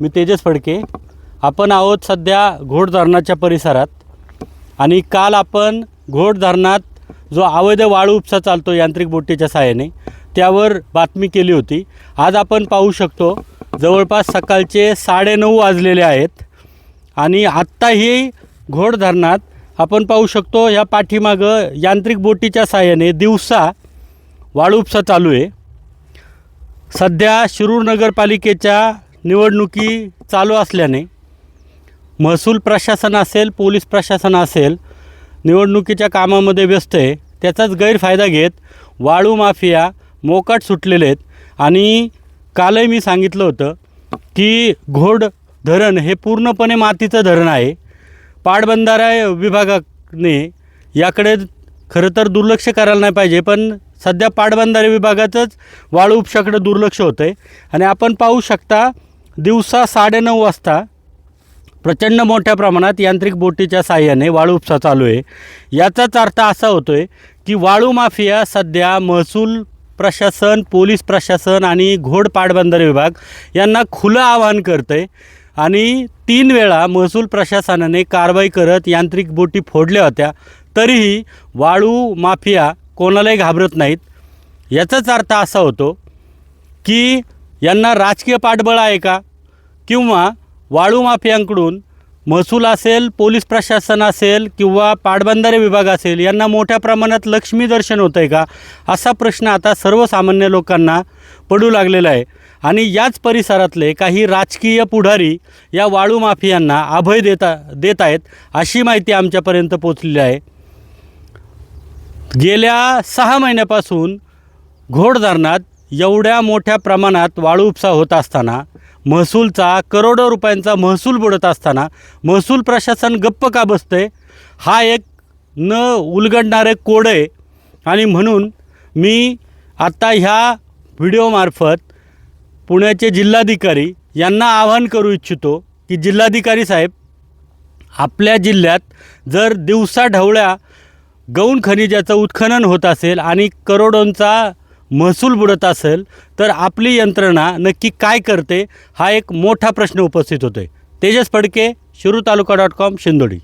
मी तेजस फडके. आपण आहोत सध्या घोड धरणाच्या परिसरात. आणि काल आपण घोड धरणात जो अवैध वाळू उपसा चालतो यांत्रिक बोटीच्या सहाय्याने त्यावर बातमी केली होती. आज आपण पाहू शकतो जवळपास सकाळचे साडेनऊ वाजलेले आहेत. आणि आत्ताही घोड धरणात आपण पाहू शकतो ह्या पाठीमागं यांत्रिक बोटीच्या सहाय्याने दिवसा वाळू उपसा चालू आहे. सध्या शिरूर नगरपालिकेच्या निवडणुकी चालू असल्याने महसूल प्रशासन असेल पोलीस प्रशासन असेल निवडणुकीच्या कामामध्ये व्यस्त आहे त्याचाच गैरफायदा घेत वाळू माफिया मोकाट सुटलेले आहेत. आणि कालही मी सांगितलं होतं की घोड धरण हे पूर्णपणे मातीचं धरण आहे. पाटबंधारा विभागाने याकडे खरं तर दुर्लक्ष करायला नाही पाहिजे पण सध्या पाटबंधारे विभागाचंच वाळू उपशाकडे दुर्लक्ष होतं आहे आणि आपण पाहू शकता दिवसा साडेनऊ वाजता प्रचंड मोठ्या प्रमाणात यांत्रिक बोटीच्या साह्याने वाळू उपसा चालू आहे. याचाच अर्थ असा होतो आहे की वाळू माफिया सध्या महसूल प्रशासन पोलीस प्रशासन आणि घोड पाटबंदर विभाग यांना खुलं आवाहन करतं आहे आणि तीन वेळा महसूल प्रशासनाने कारवाई करत यांत्रिक बोटी फोडल्या होत्या तरीही वाळू माफिया कोणालाही घाबरत नाहीत. याचाच अर्थ असा होतो की यांना राजकीय पाठबळ आहे का? किंवा वाळू माफियांकडून महसूल असेल पोलीस प्रशासन असेल किंवा पाटबंधारे विभाग असेल यांना मोठ्या प्रमाणात लक्ष्मी दर्शन होतं आहे का? असा प्रश्न आता सर्वसामान्य लोकांना पडू लागलेला आहे. आणि याच परिसरातले काही राजकीय पुढारी या वाळू माफियांना अभय देता देत आहेत अशी माहिती आमच्यापर्यंत पोचलेली आहे. गेल्या सहा महिन्यापासून घोड धरणात एवढ्या मोठ्या प्रमाणात वाळू उपसा होत असताना महसूलचा करोडो रुपयांचा महसूल बुडत असताना महसूल प्रशासन गप्प का बसतंय? हा एक न उलगडणारे कोड आहे आणि म्हणून मी आत्ता ह्या व्हिडिओमार्फत पुण्याचे जिल्हाधिकारी यांना आवाहन करू इच्छितो की जिल्हाधिकारी साहेब आपल्या जिल्ह्यात जर दिवसाढवळ्या गौण खनिजाचं उत्खनन होत असेल आणि करोडोंचा महसूल बुडत असेल तर आपली यंत्रणा नक्की काय करते हा एक मोठा प्रश्न उपस्थित होतो आहे तेजस फडके शिरू तालुका डॉट कॉम शिंदोडी.